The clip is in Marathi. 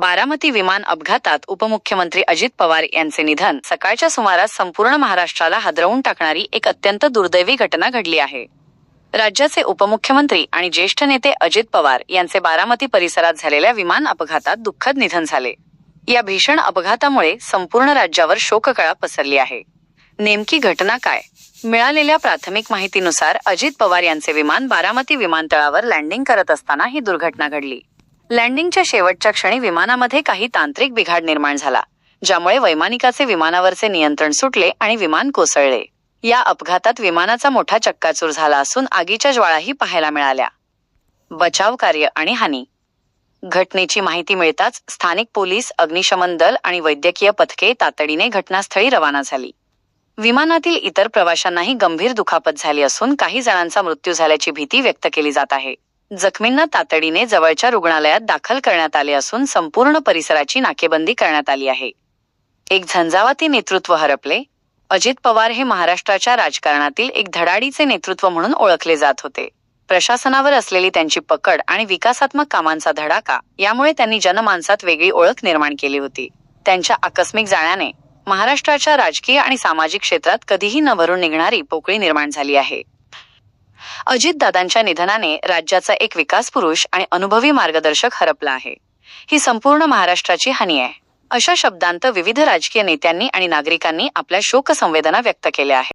बारामती विमान अपघातात उपमुख्यमंत्री अजित पवार यांचे निधन. सकाळच्या सुमारास संपूर्ण महाराष्ट्राला हादरवून टाकणारी एक अत्यंत दुर्दैवी घटना घडली आहे. राज्याचे उपमुख्यमंत्री आणि ज्येष्ठ नेते अजित पवार यांचे बारामती परिसरात झालेल्या विमान अपघातात दुःखद निधन झाले. या भीषण अपघातामुळे संपूर्ण राज्यावर शोककळा पसरली आहे. नेमकी घटना काय? मिळालेल्या प्राथमिक माहितीनुसार अजित पवार यांचे विमान बारामती विमानतळावर लँडिंग करत असताना ही दुर्घटना घडली. लँडिंगच्या शेवटच्या क्षणी विमानामध्ये काही तांत्रिक बिघाड निर्माण झाला ज्यामुळे वैमानिकाचे विमानावरचे नियंत्रण सुटले आणि विमान कोसळले. या अपघातात विमानाचा मोठा चक्काचूर झाला असून आगीच्या ज्वाळाही पाहायला मिळाल्या. बचाव कार्य आणि हानी. घटनेची माहिती मिळताच स्थानिक पोलीस अग्निशमन दल आणि वैद्यकीय पथके तातडीने घटनास्थळी रवाना झाली. विमानातील इतर प्रवाशांनाही गंभीर दुखापत झाली असून काही जणांचा मृत्यू झाल्याची भीती व्यक्त केली जात आहे. जखमींना तातडीने जवळच्या रुग्णालयात दाखल करण्यात आले असून संपूर्ण परिसराची नाकेबंदी करण्यात आली आहे. एक झंझावाती नेतृत्व हरपले. अजित पवार हे महाराष्ट्राच्या राजकारणातील एक धडाडीचे नेतृत्व म्हणून ओळखले जात होते. प्रशासनावर असलेली त्यांची पकड आणि विकासात्मक कामांचा धडाका यामुळे त्यांनी जनमानसात वेगळी ओळख निर्माण केली होती. त्यांच्या आकस्मिक जाण्याने महाराष्ट्राच्या राजकीय आणि सामाजिक क्षेत्रात कधीही न भरून निघणारी पोकळी निर्माण झाली आहे. अजितदादांच्या निधनाने राज्याचा एक विकास पुरुष आणि अनुभवी मार्गदर्शक हरपला आहे. ही संपूर्ण महाराष्ट्राची हानी आहे. अशा शब्दांत विविध राजकीय नेत्यांनी आणि नागरिकांनी आपल्या शोकसंवेदना व्यक्त केल्या आहेत.